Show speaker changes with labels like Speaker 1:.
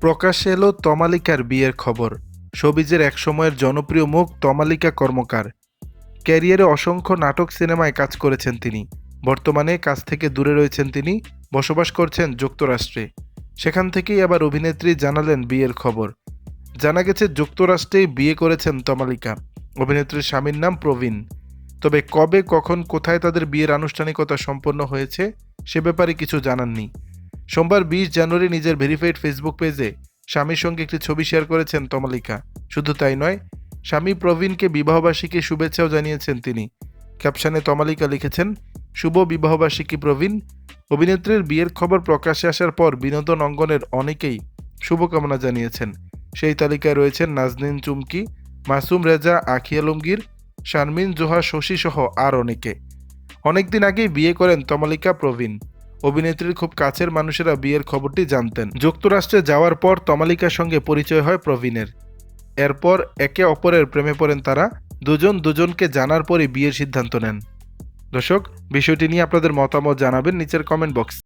Speaker 1: প্রকাশ্যে এলো তমালিকার বিয়ের খবর। শোবিজের এক সময়ের জনপ্রিয় মুখ তমালিকা কর্মকার। ক্যারিয়ারে অসংখ্য নাটক সিনেমায় কাজ করেছেন তিনি। বর্তমানে কাজ থেকে দূরে রয়েছেন তিনি, বসবাস করছেন যুক্তরাষ্ট্রে। সেখান থেকেই আবার অভিনেত্রী জানালেন বিয়ের খবর। জানা গেছে, যুক্তরাষ্ট্রেই বিয়ে করেছেন তমালিকা। অভিনেত্রীর স্বামীর নাম প্রবীণ। তবে কবে, কখন, কোথায় তাদের বিয়ের আনুষ্ঠানিকতা সম্পন্ন হয়েছে, সে ব্যাপারে কিছু জানাননি। সোমবার বিশ জানুয়ারি নিজের ভেরিফাইড ফেসবুক পেজে স্বামীর সঙ্গে একটি ছবি শেয়ার করেছেন তমালিকা। শুধু তাই নয়, স্বামী প্রবীণকে বিবাহবার্ষিকী শুভেচ্ছাও জানিয়েছেন তিনি। ক্যাপশনে তমালিকা লিখেছেন, শুভ বিবাহবার্ষিকী প্রবীণ। অভিনেত্রীর বিয়ের খবর প্রকাশ্যে আসার পর বিনোদন অঙ্গনের অনেকেই শুভকামনা জানিয়েছেন। সেই তালিকায় রয়েছেন নাজনীন চুমকি, মাসুম রেজা, আখি আলমগীর, শারমিন জোহা, শশী সহ আর অনেকে। অনেকদিন আগেই বিয়ে করেন তমালিকা প্রবীণ। অভিনেত্রীর খুব কাছের মানুষেরা বিয়ের খবরটি জানতেন। যুক্তরাষ্ট্রে যাওয়ার পর তমালিকার সঙ্গে পরিচয় হয় প্রবীণের। এরপর একে অপরের প্রেমে পড়েন তারা। দুজন দুজনকে জানার পরই বিয়ের সিদ্ধান্ত নেন। দর্শক, বিষয়টি নিয়ে আপনাদের মতামত জানাবেন নিচের কমেন্ট বক্স